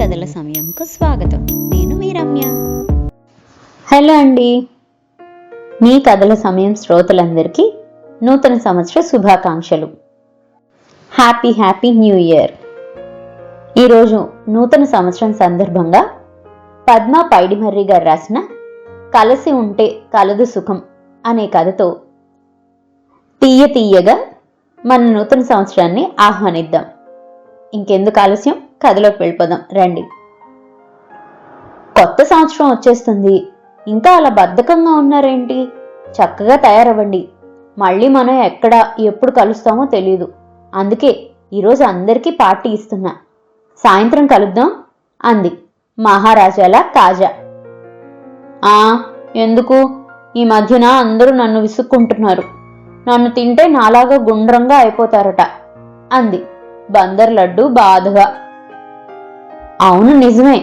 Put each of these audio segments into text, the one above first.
కథల సమయంకు స్వాగతం. నేను మీ రమ్య. హలో అండి. మీ కథల సమయం శ్రోతలందరికీ నూతన సంవత్సర శుభాకాంక్షలు. Happy happy new year. ఈరోజు నూతన సంవత్సరం సందర్భంగా పద్మ పైడిమర్రి గారు రాసిన కలసి ఉంటే కలదు సుఖం అనే కథతో తీయ తీయగా మన నూతన సంవత్సరాన్ని ఆహ్వానిద్దాం. ఇంకెందుకు ఆలస్యం? కథలోకి వెళ్ళిపోదాం. రండి. కొత్త సంవత్సరం వచ్చేస్తుంది. ఇంకా అలా బద్ధకంగా ఉన్నారేంటి? చక్కగా తయారవ్వండి. మళ్ళీ మనం ఎక్కడ ఎప్పుడు కలుస్తామో తెలియదు అందుకే ఈరోజు అందరికీ పార్టీ ఇస్తున్నా. సాయంత్రం కలుద్దాం? అంది. మహారాజాల కాజా ఆ ఎందుకు? ఈ మధ్యన అందరూ నన్ను విసుక్కుంటున్నారు. నన్ను తింటే నాలాగా గుండ్రంగా అయిపోతారట అంది. బందర్ లడ్డు బాధగా. అవును నిజమే.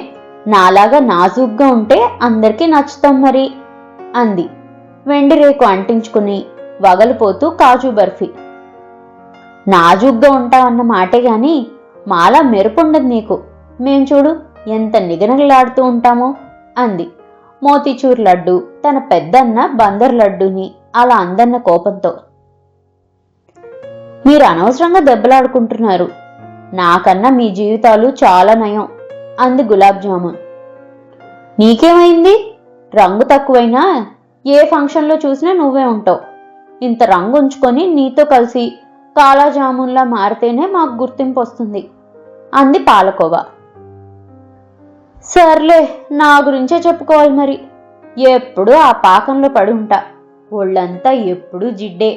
నాలాగా నాజూగ్గా ఉంటే అందరికీ నచ్చుతాం మరి అంది. వెండి రేకు అంటించుకుని వగలిపోతూ కాజు బర్ఫీ. నాజూగ్గా ఉంటావన్న మాటే గాని మాలా మెరుపుండదు నీకు. మేం చూడు ఎంత నిగనగలాడుతూ ఉంటామో అంది. మోతీచూర్ లడ్డు తన పెద్దన్న బందర్ లడ్డూని అలా అందన్న కోపంతో. మీరు అనవసరంగా దెబ్బలాడుకుంటున్నారు. నాకన్నా మీ జీవితాలు చాలా నయం. అంది గులాబ్ జామున్. నీకేమైంది? రంగు తక్కువైనా? ఏ ఫంక్షన్లో చూసినా నువ్వే ఉంటావు. ఇంత రంగు ఉంచుకొని నీతో కలిసి కాలాజామున్లా మారితేనే మాకు గుర్తింపు వస్తుంది అంది పాలకోవా. సర్లే నా గురించే చెప్పుకోవాలి మరి. ఎప్పుడూ ఆ పాకంలో పడి ఉంటా. ఒళ్ళంతా ఎప్పుడూ జిడ్డే.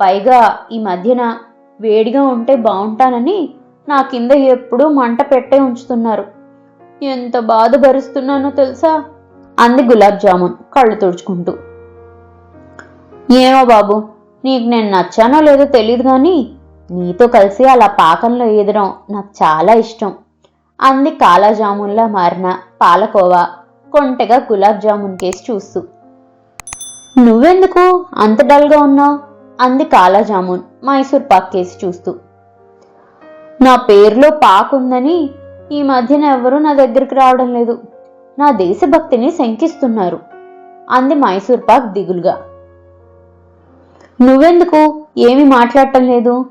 పైగా ఈ మధ్యన వేడిగా ఉంటే బాగుంటానని నా కింద ఎప్పుడూ మంట పెట్టే ఉంచుతున్నారు. ఎంత బాధ భరిస్తున్నానో తెలుసా? అంది గులాబ్ జామున్ కళ్ళు తుడుచుకుంటూ. ఏమో బాబు నీకు నేను నచ్చానో లేదో తెలియదు కానీ నీతో కలిసి అలా పాకంలో ఎదడం నాకు చాలా ఇష్టం అంది కాలా జామున్లా మారిన పాలకోవా కొంటగా గులాబ్ జామున్ కేసి చూస్తూ. నువ్వెందుకు అంత డల్గా ఉన్నావు? అంది కాలా జామున్ మైసూర్ పాక్ కేసి చూస్తూ. నా పేరులో పాక్ ఉందని ఈ మధ్యన ఎవరూ నా దగ్గరికి రావడం లేదు. నా దేశభక్తిని శంకిస్తున్నారు. అంది మైసూర్ పాక్ దిగులుగా. నువ్వెందుకు? ఏమి మాట్లాడటం లేదు?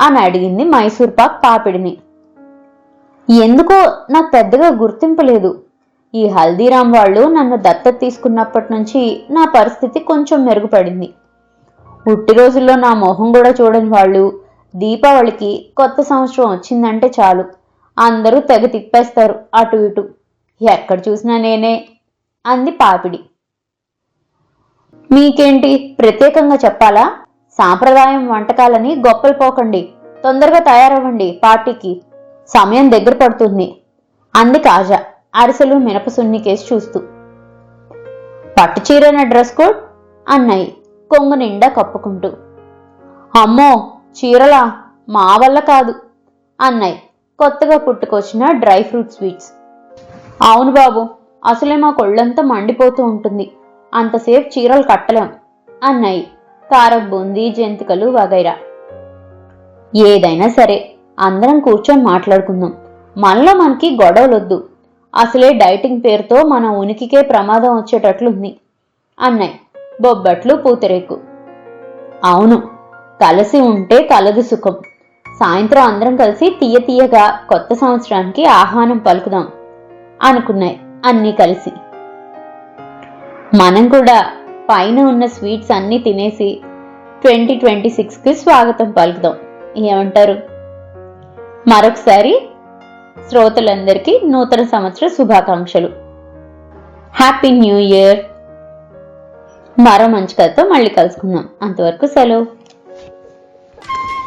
అని అడిగింది మైసూర్ పాక్ పాపిడిని. ఎందుకో నాకు పెద్దగా గుర్తింపు లేదు. ఈ హల్దీరామ్ వాళ్ళు నన్ను దత్తత తీసుకున్నప్పటి నుంచి నా పరిస్థితి కొంచెం మెరుగుపడింది. పుట్టి రోజుల్లో నా మొహం కూడా చూడని వాళ్ళు దీపావళికి కొత్త సంవత్సరం వచ్చిందంటే చాలు. అందరూ తెగ తిప్పేస్తారు అటు ఇటు. ఎక్కడ చూసినా నేనే అంది పాపిడి. మీకేంటి ప్రత్యేకంగా చెప్పాలా? సాంప్రదాయం వంటకాలని గొప్పలు పోకండి తొందరగా తయారవ్వండి పార్టీకి. సమయం దగ్గర పడుతుంది అంది కాజా అరిసెలు మినపసున్ని కేసి చూస్తూ. పట్టు చీరన డ్రెస్ కోడ్? అన్నాయి కొంగు నిండా కప్పుకుంటూ. అమ్మో చీరలా? మా వల్ల కాదు అన్నాయి కొత్తగా పుట్టుకొచ్చిన డ్రై ఫ్రూట్ స్వీట్స్. అవును బాబు అసలే మా కొళ్ళంతా మండిపోతూ ఉంటుంది. అంతసేపు చీరలు కట్టలేం అన్నాయి. కారం బూందీ జంతికలు వగైరా. ఏదైనా సరే అందరం కూర్చొని మాట్లాడుకుందాం. మనలో మనకి గొడవలొద్దు. అసలే డైటింగ్ పేరుతో మన ఉనికికే ప్రమాదం వచ్చేటట్లుంది అన్నాయి బొబ్బట్లు పూతరేకు. అవును కలిసి ఉంటే కలదు సుఖం. సాయంత్రం అందరం కలిసి తీయ తీయగా కొత్త సంవత్సరానికి ఆహ్వానం పలుకుదాం అనుకున్నాయి అన్నీ కలిసి. మనం కూడా పైన ఉన్న స్వీట్స్ అన్నీ తినేసి ట్వంటీ ట్వంటీ సిక్స్కి స్వాగతం పలుకుదాం. ఏమంటారు? మరొకసారి శ్రోతలందరికీ నూతన సంవత్సర శుభాకాంక్షలు. Happy new year. మరో మంచి కథతో మళ్ళీ కలుసుకుందాం. అంతవరకు సెలవు.